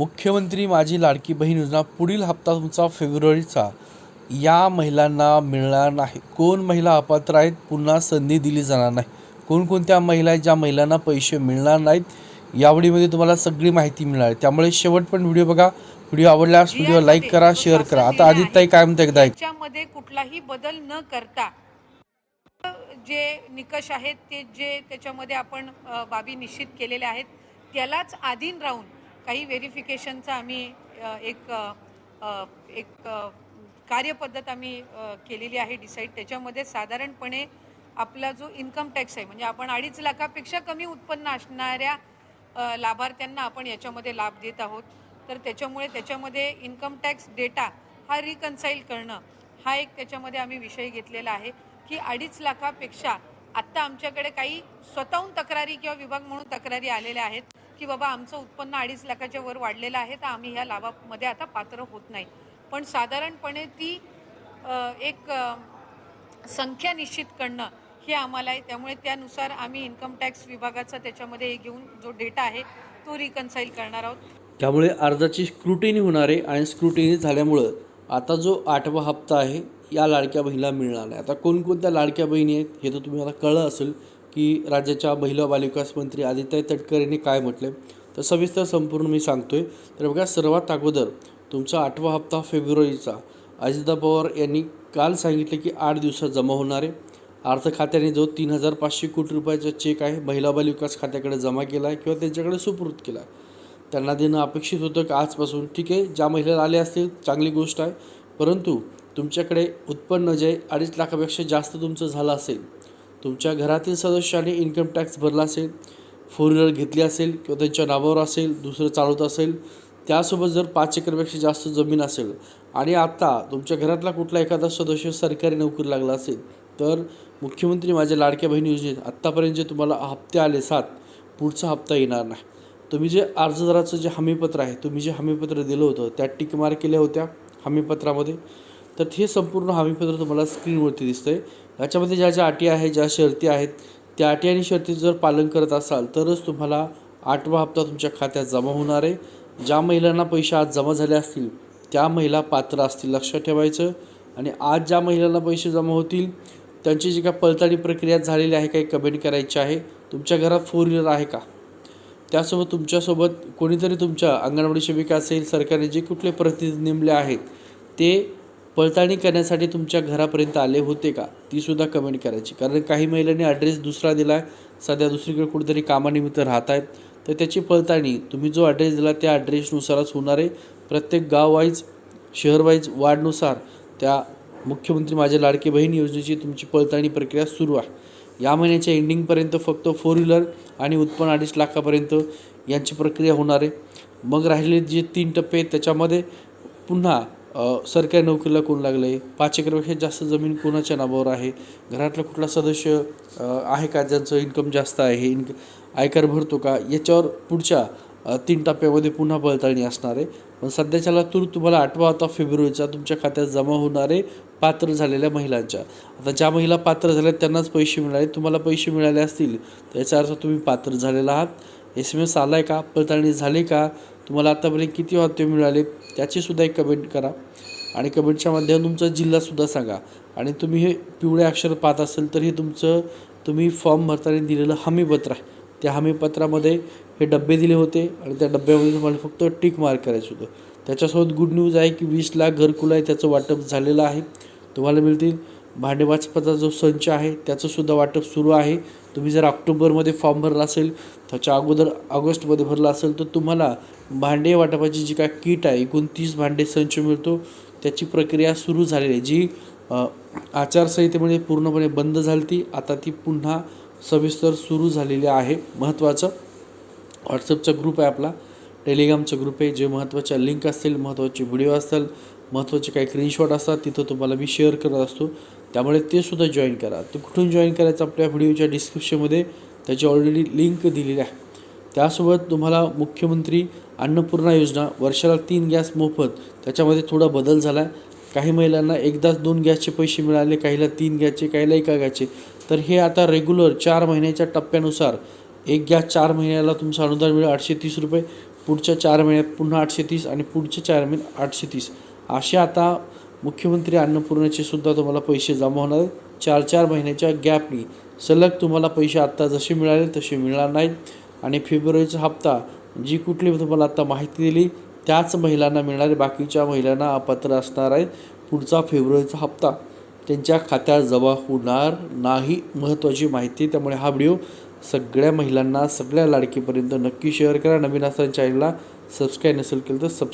मुख्यमंत्री माझी लाडकी बहीण योजना पुढील हप्ता तुमचा फेब्रुवारीचा. या महिलांना मिळणार नाही. कोण महिला अपात्र आहेत? पुन्हा संधी दिली जाणार नाही. कोणकोणत्या महिला आहेत ज्या महिलांना पैसे मिळणार नाहीत? यावडीमध्ये तुम्हाला सगळी माहिती मिळणार. आहे त्यामुळे शेवट पण व्हिडिओ बघा. व्हिडिओ आवडल्यास व्हिडिओ लाईक करा शेअर करा. आता आदित्य ताई काय म्हणते एकदा त्याच्यामध्ये कुठलाही बदल न करता जे निकष आहेत ते जे त्याच्यामध्ये आपण बाबी निश्चित केलेल्या आहेत त्यालाच अधीन राहून काही व्हेरिफिकेशनचा आम्ही एक एक कार्यपद्धत आम्ही केलेली आहे डिसाईड. त्याच्यामध्ये साधारणपणे आपला जो इन्कम टॅक्स आहे म्हणजे आपण अडीच लाखापेक्षा कमी उत्पन्न असणाऱ्या लाभार्थ्यांना आपण याच्यामध्ये लाभ देत आहोत. तर त्याच्यामुळे त्याच्यामध्ये इन्कम टॅक्स डेटा हा रिकन्साईल करणं हा एक त्याच्यामध्ये आम्ही विषय घेतलेला आहे की अडीच लाखापेक्षा आत्ता आमच्याकडे काही स्वतःहून तक्रारी किंवा विभाग म्हणून तक्रारी आलेल्या आहेत. की बाबा आमचं उत्पन्न अडीच लाखाच्या वर वाढलेलं आहे तर आम्ही ह्या लाभामध्ये आता पात्र होत नाही. पण साधारणपणे ती एक संख्या निश्चित करणं हे आम्हाला आहे. त्यामुळे त्यानुसार आम्ही इन्कम टॅक्स विभागाचा त्याच्यामध्ये हे घेऊन जो डेटा आहे तो रिकन्साईल करणार आहोत. त्यामुळे अर्जाची स्क्रुटिनी होणार आहे आणि स्क्रुटिनी झाल्यामुळं आता जो आठवा हप्ता आहे या लाडक्या बहिणीला मिळणार आहे आता कोणकोणत्या लाडक्या बहिणी आहेत हे तर तुम्ही आता कळलं असेल की राज्याच्या महिला बालविकास मंत्री आदित्य तटकर यांनी काय म्हटलं? तर सविस्तर संपूर्ण मी सांगतो आहे तर बघा सर्वात अगोदर तुमचा आठवा हप्ता फेब्रुवारीचा. अजिता पवार यांनी काल सांगितले की आठ दिवसात जमा होणार आहे. अर्थ खात्याने जो तीन हजार पाचशे कोटी रुपयाचा चेक आहे महिला बालविकास खात्याकडे जमा केला आहे किंवा त्यांच्याकडे सुपूर्द केला आहे. त्यांना देणं अपेक्षित होतं की आजपासून? ठीक आहे ज्या महिला आल्या असतील चांगली गोष्ट आहे. परंतु तुमच्याकडे उत्पन्न जे अडीच लाखापेक्षा जास्त तुमचं झालं असेल तुमच्या घरातील सदस्याने इन्कम टॅक्स भरला असेल फोर व्हीलर घेतली असेल किंवा त्यांच्या नावावर असेल दुसरं चालवत असेल त्यासोबत जर पाच एकरपेक्षा जास्त जमीन असेल आणि आता तुमच्या घरातला कुठला एखादा सदस्य सरकारी नोकरी लागला असेल तर मुख्यमंत्री माझ्या लाडक्या बहिणी योजनेत आत्तापर्यंत जे तुम्हाला हप्ते आले सात पुढचा हप्ता येणार नाही. तुम्ही जे अर्जदाराचं जे हमीपत्र आहे तुम्ही जे हमीपत्र दिलं होतं त्यात टिक केल्या होत्या हमीपत्रामध्ये. तर हे संपूर्ण हमीपत्र तुम्हाला स्क्रीनवरती दिसतं आहे याच्यामध्ये ज्या ज्या अटी आहेत ज्या शर्ती आहेत त्या अटी आणि शर्तीचं जर पालन करत असाल तरच तुम्हाला आठवा हप्ता तुमच्या खात्यात जमा होणार आहे. ज्या महिलांना पैसे आज जमा झाले असतील त्या महिला पात्र असतील लक्षात ठेवायचं. आणि आज ज्या महिलांना पैसे जमा होतील त्यांची जी काय पळताळी प्रक्रिया झालेली आहे काही कमेंट करायची आहे तुमच्या घरात फोर व्हीलर आहे का? त्यासोबत तुमच्यासोबत कोणीतरी तुमच्या अंगणवाडी सेविका असेल सरकारने जे कुठले प्रतिनिधी नेमले आहेत ते पडताळणी करण्यासाठी तुमच्या घरापर्यंत आले होते का? ती सुद्धा कमेंट करायची. कारण काही महिलांनी ॲड्रेस दुसरा दिला आहे सध्या दुसरीकडे कुठेतरी कामानिमित्त राहत आहेत तर त्याची पडताळणी तुम्ही जो ॲड्रेस दिला त्या ॲड्रेसनुसारच होणार आहे. प्रत्येक गाव वाईज शहर वाईज वार्डनुसार त्या मुख्यमंत्री माझ्या लाडकी बहीण योजनेची तुमची पडताळणी प्रक्रिया सुरू आहे. या महिन्याच्या एंडिंगपर्यंत फक्त फोर व्हीलर आणि उत्पन्न अडीच लाखापर्यंत यांची प्रक्रिया होणार आहे. मग राहिलेले जे तीन टप्पे आहेत त्याच्यामध्ये पुन्हा सरकारी नोकरीला कोण लागलं आहे पाच एकरपेक्षा जास्त जमीन कोणाच्या नावावर आहे? घरातला कुठला सदस्य आहे का? ज्यांचं इन्कम जास्त आहे इन्क आयकर भरतो का? याच्यावर पुढच्या तीन टप्प्यामध्ये पुन्हा पडताळणी असणार आहे. पण सध्याच्याला तूर तुम्हाला आठवा होता फेब्रुवारीचा तुमच्या खात्यात जमा होणारे पात्र झालेल्या महिलांच्या. आता ज्या महिला पात्र झाल्या त्यांनाच पैसे मिळाले. तुम्हाला पैसे मिळाले असतील तर याचा अर्थ तुम्ही पात्र झालेला आहात. एस एम एस आला आहे का? पडताळणी झाली का? तुम्हाला आतापर्यंत म्हणजे किती हप्ते मिळाले त्याचीसुद्धा एक कमेंट करा. आणि कमेंटच्या माध्यमातून तुमचा जिल्हासुद्धा सांगा. आणि तुम्ही हे पिवळे अक्षर पाहत असेल तर हे तुमचं तुम्ही फॉर्म भरताना दिलेलं हमीपत्र आहे. त्या हमीपत्रामध्ये हे डबे दिले होते आणि त्या डब्यामध्ये तुम्हाला फक्त टिक मार्क करायचं होतं. त्याच्यासोबत गुड न्यूज आहे की वीस लाख घरकुल आहे त्याचं वाटप झालेलं आहे. तुम्हाला मिळतील भांडेवाचपाचा जो संच आहे त्याचंसुद्धा वाटप सुरू आहे. तुम्ही जर ऑक्टोबरमध्ये फॉर्म भरला असेल त्याच्या अगोदर ऑगस्टमध्ये भरला असेल तर तुम्हाला भांडे वाटपाची जी काय किट आहे एकूण तीस भांडे संच मिळतो. त्याची प्रक्रिया सुरू झालेली आहे. जी आचारसंहितेमध्ये आचारसंहितेमुळे पूर्णपणे बंद झाली ती आता ती पुन्हा सविस्तर सुरू झालेली आहे. महत्त्वाचं व्हॉट्सअपचा ग्रुप आहे आपला टेलिग्रामचा ग्रुप आहे जे महत्त्वाच्या लिंक असतील महत्त्वाचे व्हिडिओ असतील महत्त्वाचे काही स्क्रीनशॉट असतात तिथं तुम्हाला मी शेअर करत असतो. त्यामुळे ते सुद्धा जॉईन करा. तो कुठून जॉईन करायचं आपल्या व्हिडिओच्या डिस्क्रिप्शनमध्ये त्याची ऑलरेडी लिंक दिलेली आहे. त्यासोबत तुम्हाला मुख्यमंत्री अन्नपूर्णा योजना वर्षाला तीन गॅस मोफत त्याच्यामध्ये थोडा बदल झाला आहे काही महिलांना एकदाच दोन गॅसचे पैसे मिळाले काहीला तीन गॅसचे काहीला एका गॅसचे. तर हे आता रेग्युलर चार महिन्याच्या टप्प्यानुसार एक गॅस चार महिन्याला तुमचं अनुदान मिळेल आठशे तीस रुपये पुढच्या चार महिन्यात पुन्हा आठशे तीस आणि पुढच्या चार महिन्यात आठशे तीस. असे आता मुख्यमंत्री अन्नपूर्णाचे सुद्धा तुम्हाला पैसे जमा होणार चार चार महिन्याच्या गॅपनी सलग तुम्हाला पैसे आत्ता जसे मिळाले तसे मिळणार नाहीत. आणि फेब्रुवारीचा हप्ता जी कुठली तुम्हाला आत्ता माहिती दिली त्याच महिलांना मिळणार बाकीच्या महिलांना अपात्र असणार आहे. पुढचा फेब्रुवारीचा हप्ता त्यांच्या खात्यात जमा होणार नाही महत्त्वाची माहिती. त्यामुळे हा व्हिडिओ सगळ्या महिलांना सगळ्या लाडकीपर्यंत नक्की शेअर करा. नवीन असताना चॅनलला सबस्क्राईब नसेल केलं तर सबस्क्राईब